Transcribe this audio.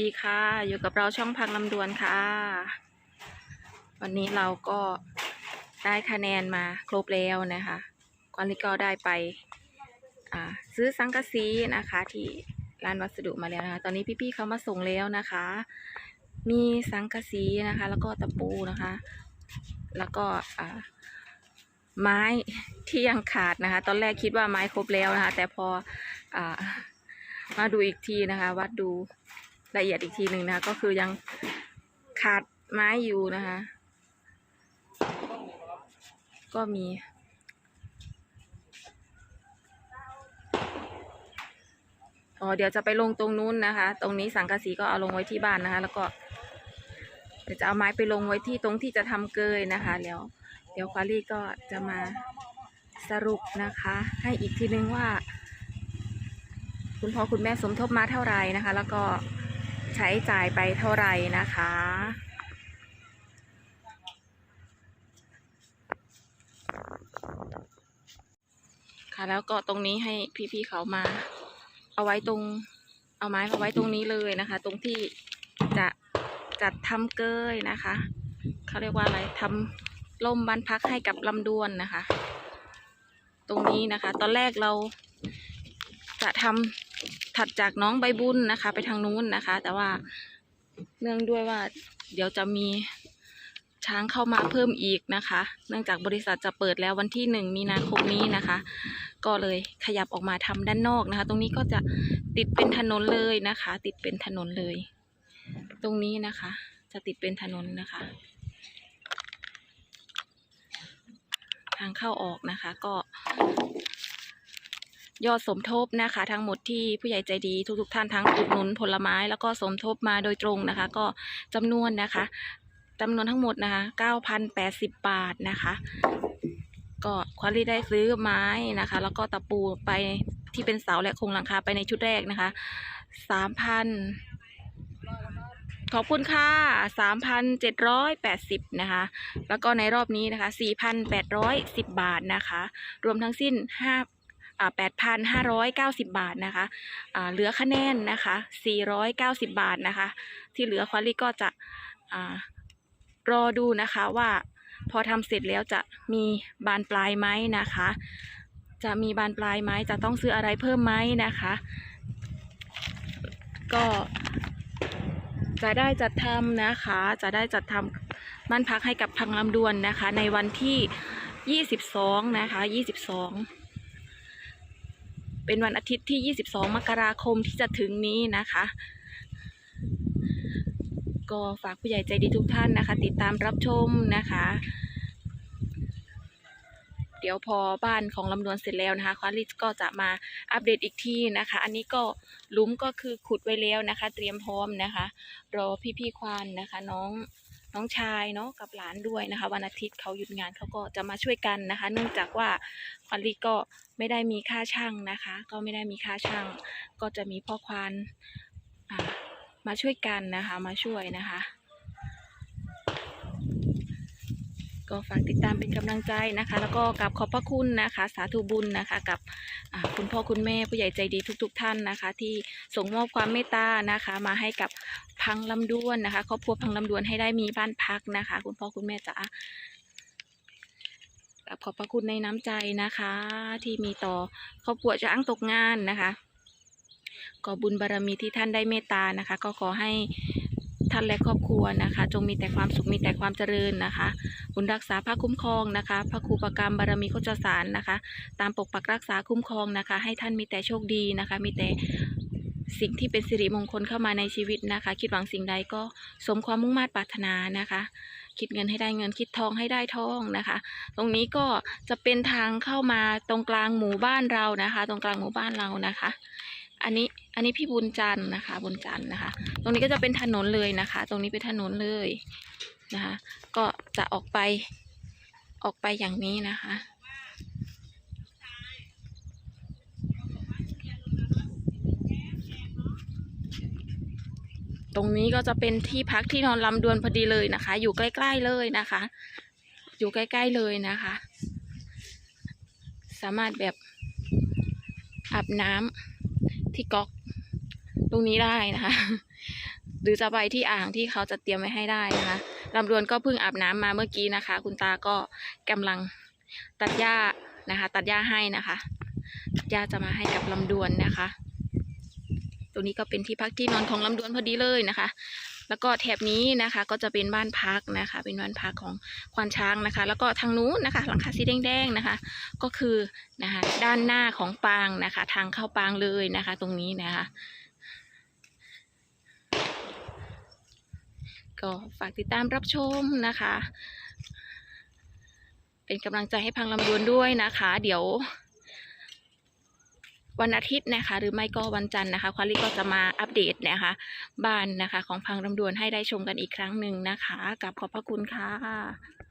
ดีค่ะ อยู่กับเราช่องพังลำดวนค่ะ วันนี้เราก็ได้คะแนนมาครบแล้วนะคะกอนนี้ก็ได้ไปซื้อสังกะสีนะคะ ที่ร้านวัสดุมาแล้วนะคะ ตอนนี้พี่ๆเขามาส่งแล้วนะคะ มีสังกะสีนะคะ แล้วก็ตะปูนะคะ แล้วก็ไม้ที่ยังขาดนะคะ ตอนแรกคิดว่าไม้ครบแล้วนะคะ แต่พออมาดูอีกทีนะคะ วัดดู ละเอียดอีกทีหนึ่งนะคะ ก็คือยังขาดไม้อยู่นะคะ ก็มี อ๋อเดี๋ยวจะไปลงตรงนู้นนะคะ ตรงนี้สังกะสีก็เอาลงไว้ที่บ้านนะคะ แล้วก็เดี๋ยวจะเอาไม้ไปลงไว้ที่ตรงที่จะทำเกยนะคะเดี๋ยวเดี๋ยวควาลี่ก็จะมาสรุปนะคะ ให้อีกทีนึงว่า คุณพ่อคุณแม่สมทบมาเท่าไหร่นะคะ แล้วก็ ใช้จ่ายไปเท่าไหร่นะคะ ค่ะแล้วก็ตรงนี้ให้พี่ๆเขามา เอาไว้ตรงเอาไม้มาไว้ตรงนี้เลยนะคะ ตรงที่จะจัดทำเกยนะคะเขาเรียกว่าอะไรทำล่มบ้านพักให้กับลำดวนนะคะ ตรงนี้นะคะ ตอนแรกเราจะทำ ถัดจากน้องใบบุญนะคะ ไปทางนู้นนะคะ แต่ว่าเนื่องด้วยว่า เดี๋ยวจะมีช้างเข้ามาเพิ่มอีกนะคะ เนื่องจากบริษัทจะเปิดแล้ววันที่หนึ่งมีนาคมนี้นะคะ ก็เลยขยับออกมาทำด้านนอกนะคะ ตรงนี้ก็จะติดเป็นถนนเลยนะคะ ติดเป็นถนนเลย ตรงนี้นะคะ จะติดเป็นถนนนะคะ ทางเข้าออกนะคะ ก็ ยอดสมทบนะคะ ทั้งหมดที่ผู้ใหญ่ใจดีทุกๆท่านทั้งอุดหนุนผลไม้แล้วก็สมทบมาโดยตรงนะคะ ก็จำนวนนะคะจำนวนทั้งหมดนะคะ 9,080 บาทนะคะ ก็ควาลี่ได้ซื้อไม้นะคะ แล้วก็ตะปูไปที่เป็นเสาและโครงหลังคาไปในชุดแรกนะคะ 3,000 ขอบคุณค่ะ 3,780 นะคะ แล้วก็ในรอบนี้นะคะ 4,810 บาทนะคะ รวมทั้งสิ้น5อ่า 8,590 บาทนะคะเหลือคะแนนนะคะ 490 บาทนะคะ ที่เหลือควาลี่ก็จะรอดูนะคะว่าพอทำเสร็จแล้วจะมีบานปลายไหมนะคะ จะมีบานปลายไหมจะต้องซื้ออะไรเพิ่มไหมนะคะ ก็จะได้จัดทำนะคะ จะได้จัดทำบ้านพักให้กับพังลำดวนนะคะ ในวันที่ 22 นะคะ 22 เป็นวันอาทิตย์ที่ 22 มกราคมที่จะถึงนี้นะคะ ก็ฝากผู้ใหญ่ใจดีทุกท่านนะคะ ติดตามรับชมนะคะ เดี๋ยวพอบ้านของลำดวนเสร็จแล้วนะคะควาลิสก็จะมาอัปเดตอีกทีนะคะ อันนี้ก็หลุมก็คือขุดไว้แล้วนะคะ เตรียมพร้อมนะคะ รอพี่ๆควานนะคะ น้อง น้องชายเนาะกับหลานด้วยนะคะ วันอาทิตย์เขาหยุดงานเขาก็จะมาช่วยกันนะคะ เนื่องจากว่าควันลีก็ไม่ได้มีค่าช่างนะคะ ก็ไม่ได้มีค่าช่าง ก็จะมีพ่อควานมาช่วยกันนะคะ มาช่วยนะคะ ก็ฝากติดตามเป็นกำลังใจนะคะ แล้วก็กับขอบพระคุณนะคะ สาธุบุญนะคะ กับคุณพ่อคุณแม่ผู้ใหญ่ใจดีทุก ๆท่านนะคะ ที่ส่งมอบความเมตตานะคะ มาให้กับพังลำดวนนะคะครอบครัวพังลำดวนให้ได้มีบ้านพักนะคะ คุณพ่อคุณแม่จ๋ากับขอบพระคุณในน้ำใจนะคะ ที่มีต่อครอบครัวช้างตกงานนะคะก็บุญบารรมีที่ท่านได้เมตตานะคะ ก็ขอให้ ท่านและครอบครัวนะคะ จงมีแต่ความสุขมีแต่ความเจริญนะคะบุญรักษาพระคุ้มครองนะคะ พระครูประกรรมบารมีโคจรสารนะคะ ตามปกปักรักษาคุ้มครองนะคะ ให้ท่านมีแต่โชคดีนะคะ มีแต่สิ่งที่เป็นสิริมงคลเข้ามาในชีวิตนะคะ คิดหวังสิ่งใดก็สมความมุ่งมา่ปรารถนานะคะ คิดเงินให้ได้เงินคิดทองให้ได้ทองนะคะ ตรงนี้ก็จะเป็นทางเข้ามาตรงกลางหมู่บ้านเรานะคะ ตรงกลางหมู่บ้านเรานะคะ อันนี้อันนี้พี่บุญจันทร์นะคะ บุญจันทร์นะคะ ตรงนี้ก็จะเป็นถนนเลยนะคะ ตรงนี้เป็นถนนเลยนะคะ ก็จะออกไปออกไปอย่างนี้นะคะตรงนี้ก็จะเป็นที่พักที่นอนลำดวนพอดีเลยนะคะ อยู่ใกล้ ๆเลยนะคะ อยู่ใกล้ ๆเลยนะคะ สามารถแบบอาบน้ำ ที่ก๊อกตรงนี้ได้นะคะ หรือจะไปที่อ่างที่เขาจะเตรียมไว้ให้ได้นะคะลำดวนก็เพิ่งอาบน้ำมาเมื่อกี้นะคะ คุณตาก็กำลังตัดหญ้านะคะ ตัดหญ้าให้นะคะตัดหญ้าจะมาให้กับลำดวนนะคะ ตรงนี้ก็เป็นที่พักที่นอนของลำดวนพอดีเลยนะคะ แล้วก็แถบนี้นะคะก็จะเป็นบ้านพักนะคะ เป็นบ้านพักของควานช้างนะคะ แล้วก็ทางนู้นนะคะ หลังคาสีแดงๆนะคะ ก็คือนะคะด้านหน้าของปางนะคะ ทางเข้าปางเลยนะคะ ตรงนี้นะคะ ก็ฝากติดตามรับชมนะคะ เป็นกำลังใจให้พังลำดวนด้วยนะคะ เดี๋ยว วันอาทิตย์นะคะ หรือไม่ก็วันจันทร์นะคะควาลี่ก็จะมาอัปเดตนะคะ บ้านนะคะ ของพังลำดวนให้ได้ชมกันอีกครั้งหนึ่งนะคะกับขอบพระคุณค่ะ